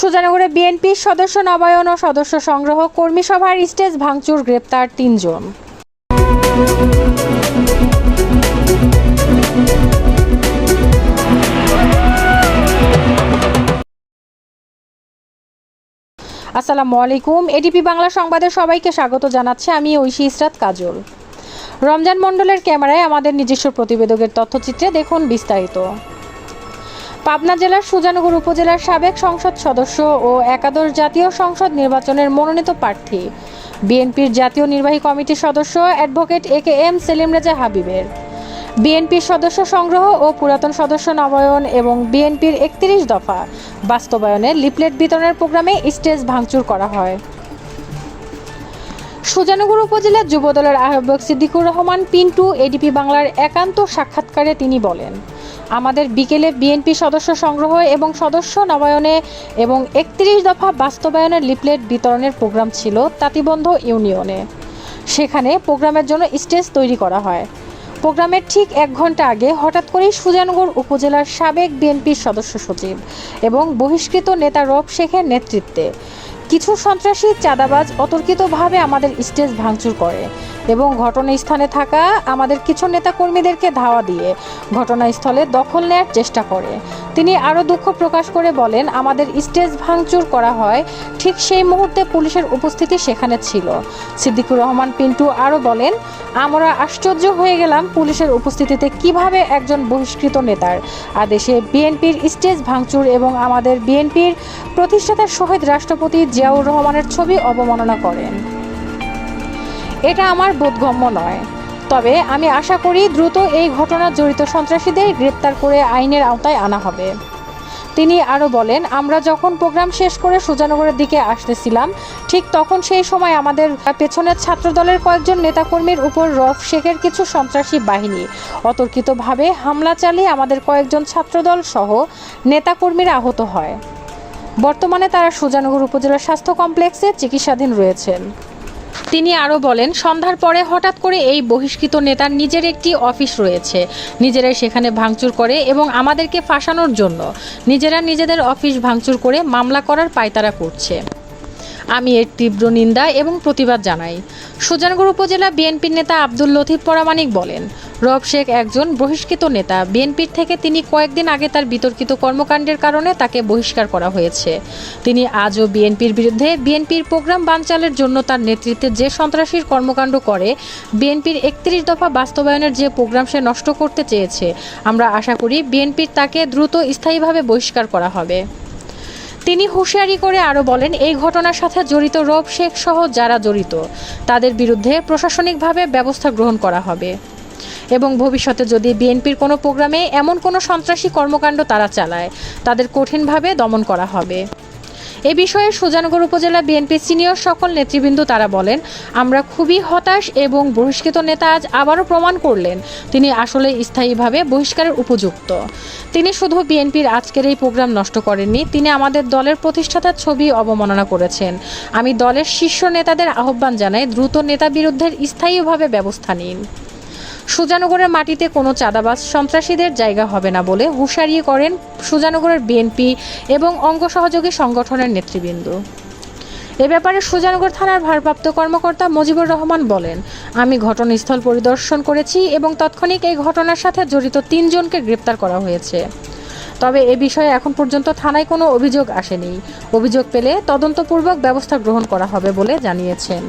সুজানগরে বিএনপির সদস্য নবায়ন ও সদস্য সংগ্রহ কর্মী সভার স্টেজ ভাঙচুর গ্রেপ্তার তিনজন। আসসালামু আলাইকুম, এডিপি বাংলা সংবাদে সবাইকে স্বাগত জানাচ্ছি। আমি ঐশী ইসরাত কাজল। রমজান মণ্ডলের ক্যামেরায় আমাদের নিজস্ব প্রতিবেদকের তথ্যচিত্রে দেখুন বিস্তারিত। পাবনা জেলার সুজানগর উপজেলার সাবেক সংসদ সদস্য ও একাদশ জাতীয় সংসদ নির্বাচনের মনোনীত প্রার্থী। বিএনপির জাতীয় নির্বাহী কমিটির সদস্য advocate A K M Selim Reza হাবিবের। বিএনপির সদস্য সংগ্রহ ও পুরাতন সদস্য নবায়ন এবং বিএনপির একত্রিশ দফা বাস্তবায়নে লিফলেট বিতরণের প্রোগ্রামে স্টেজ ভাঙচুর করা হয়। সুজানগর উপজেলার যুবদলের আহ্বায়ক সিদ্দিকুর রহমান, পিন্টু, এডিপি বাংলার একান্ত সাক্ষাৎকারে তিনি বলেন আমাদের বিকেলে বিএনপি সদস্য সংগ্রহ এবং সদস্য নবায়নে এবং একত্রিশ দফা বাস্তবায়নের লিফলেট বিতরণের প্রোগ্রাম ছিল তাঁতিবন্ধ ইউনিয়নে। সেখানে প্রোগ্রামের জন্য স্টেজ তৈরি করা হয়। প্রোগ্রামের ঠিক এক ঘণ্টা আগে হঠাৎ করেই সুজানগর উপজেলার সাবেক বিএনপির সদস্য সচিব এবং বহিষ্কৃত নেতা রব শেখের নেতৃত্বে। কিছু সন্ত্রাসী চাঁদাবাজ অতর্কিতভাবে আমাদের স্টেজ ভাঙচুর করে। এবং ঘটনাস্থানে থাকা আমাদের কিছু নেতাকর্মীদেরকে ধাওয়া দিয়ে ঘটনাস্থলে দখল নেয়ার চেষ্টা করে। তিনি আরও দুঃখ প্রকাশ করে বলেন, আমাদের স্টেজ ভাঙচুর করা হয়। ঠিক সেই মুহূর্তে পুলিশের উপস্থিতি সেখানে ছিল। সিদ্দিকুর রহমান পিন্টু আরও বলেন, আমরা আশ্চর্য হয়ে গেলাম পুলিশের উপস্থিতিতে কীভাবে একজন বহিষ্কৃত নেতার আদেশে বিএনপির স্টেজ ভাঙচুর এবং আমাদের বিএনপির প্রতিষ্ঠাতা শহীদ রাষ্ট্রপতি জিয়াউর রহমানের ছবি অবমাননা করেন। এটা আমার বোধগম্য নয়। তবে আমি আশা করি দ্রুত এই ঘটনার জড়িত সন্ত্রাসীদের গ্রেপ্তার করে আইনের আওতায় আনা হবে। তিনি আরও বলেন, আমরা যখন প্রোগ্রাম শেষ করে সুজানগরের দিকে আসতেছিলাম, ঠিক তখন সেই সময় আমাদের পেছনের ছাত্রদলের কয়েকজন নেতাকর্মীর উপর রফ শেখের কিছু সন্ত্রাসী বাহিনী। অতর্কিতভাবে হামলা চালিয়ে আমাদের কয়েকজন ছাত্রদল সহ নেতাকর্মীরা আহত হয়। বর্তমানে তারা সুজানগর উপজেলা স্বাস্থ্য কমপ্লেক্সে চিকিৎসাধীন রয়েছেন। তিনি আরও বলেন, সন্ধ্যার পরে হঠাৎ করে এই বহিষ্কৃত নেতার নিজের একটি অফিস রয়েছে। নিজেরাই সেখানে ভাঙচুর করে এবং আমাদেরকে ফাঁসানোর জন্য নিজেরা নিজেদের অফিস ভাঙচুর করে মামলা করার পায়তারা করছে। আমি এর তীব্র নিন্দা এবং প্রতিবাদ জানাই। সুজানগর উপজেলা বিএনপির নেতা আব্দুল লতিফ পরামানিক বলেন, রব শেখ একজন বহিষ্কৃত নেতা। বিএনপির থেকে তিনি কয়েকদিন আগে তার বিতর্কিত কর্মকাণ্ডের কারণে তাকে বহিষ্কার করা হয়েছে। তিনি আজও বিএনপির বিরুদ্ধে বিএনপির প্রোগ্রাম বানচালের জন্য তার নেতৃত্বে যে সন্ত্রাসীর কর্মকাণ্ড করে, বিএনপির একত্রিশ দফা বাস্তবায়নের যে প্রোগ্রাম সে নষ্ট করতে চেয়েছে। আমরা আশা করি বিএনপির তাকে দ্রুত স্থায়ীভাবে বহিষ্কার করা হবে। তিনি হুঁশিয়ারি করে আরও বলেন, এই ঘটনার সাথে জড়িত রব শেখ সহ যারা জড়িত, তাদের বিরুদ্ধে প্রশাসনিকভাবে ব্যবস্থা গ্রহণ করা হবে। এবং ভবিষ্যতে যদি বিএনপির কোনো প্রোগ্রামে এমন কোনো সন্ত্রাসী কর্মকাণ্ড তারা চালায়, তাদের কঠিনভাবে দমন করা হবে। এ বিষয়ে সুজানগর উপজেলা বিএনপির সিনিয়র সকল নেতৃবৃন্দ তারা বলেন, আমরা খুবই হতাশ এবং বহিষ্কৃত নেতা আজ আবারও প্রমাণ করলেন তিনি আসলে স্থায়ীভাবে বহিষ্কারের উপযুক্ত। তিনি শুধু বিএনপির আজকের এই প্রোগ্রাম নষ্ট করেননি, তিনি আমাদের দলের প্রতিষ্ঠাতার ছবি অবমাননা করেছেন। আমি দলের শীর্ষ নেতাদের আহ্বান জানাই, দ্রুত নেতা বিরুদ্ধের স্থায়ীভাবে ব্যবস্থা নিন। সুজানগরের মাটিতে কোনো চাঁদাবাজ সন্ত্রাসীদের জায়গা হবে না বলে হুঁশিয়ারি করেন সুজানগরের বিএনপি এবং অঙ্গ সহযোগী সংগঠনের নেতৃবৃন্দ। এ ব্যাপারে সুজানগর থানার ভারপ্রাপ্ত কর্মকর্তা মুজিবুর রহমান বলেন, আমি ঘটনাস্থল পরিদর্শন করেছি এবং তাৎক্ষণিক এই ঘটনার সাথে জড়িত তিনজনকে গ্রেপ্তার করা হয়েছে। তবে এ বিষয়ে এখন পর্যন্ত থানায় কোনো অভিযোগ আসেনি। অভিযোগ পেলে তদন্তপূর্বক ব্যবস্থা গ্রহণ করা হবে বলে জানিয়েছেন।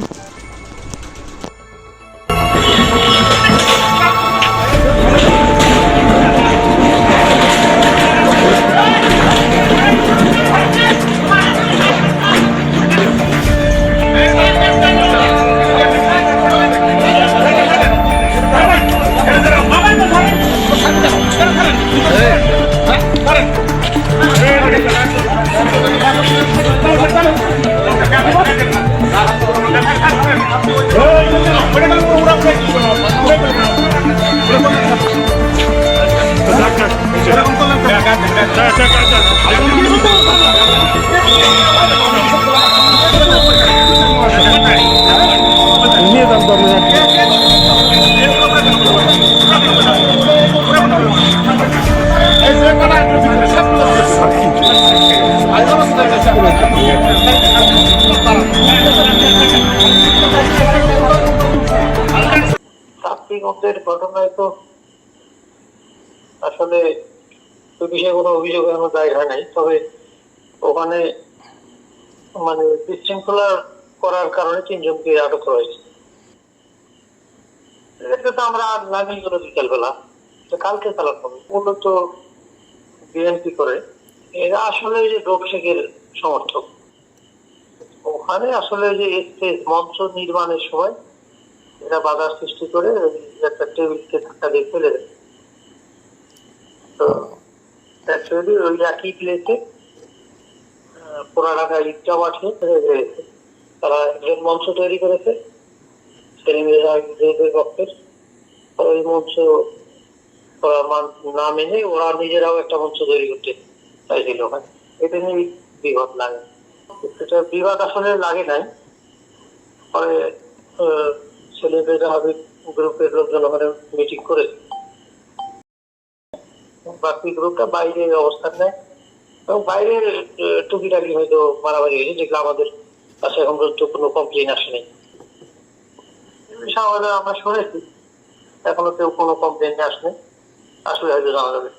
Tá, tá, tá, tá. ছাত্রীগঞ্জের ঘটনায় তো আসলে বিষয়ে কোনো অভিযোগ এখনও দায়ের হয় নাই। তবে ওখানে মানে বিশৃঙ্খলা করার কারণে তিনজনকে আটক হয়েছে। এটা তো আমরা করে বিকালবেলা। কালকে চালান হবে মূলত বিএনপি করে। এরা আসলে যে ডোপ সমর্থক। ওখানে আসলে যে মঞ্চ নির্মাণের সময় এরা বাধা সৃষ্টি করে একটা টেবিলকে ধাক্কা দিয়ে ফেলে দেয়। অ্যাকচুয়ালি ওই একই ইটটা তারা একজন মঞ্চ তৈরি করেছে পক্ষের ওই মঞ্চ না মেনে ওরা নিজেরাও একটা মঞ্চ তৈরি করতে চাইছিল। ওখানে এটা নিয়ে বিবাদ লাগে। এটা বিবাদ আসলে লাগে নাই। পরে ছেলেমেয়েরা হবে, গ্রুপের লোকজন ওখানে মিটিং করে। বাকি গ্রুপটা বাইরে অবস্থান নেয়। এবং বাইরে টুকিটাকি হয়তো মারামারি হয়েছে, যেগুলো আমাদের কাছে এখন পর্যন্ত কোনো কমপ্লেন আসেনি। আমরা শুনেছি, এখনও কেউ কোনো কমপ্লেন আসেনি আসলে হয়তো জানা যাবে।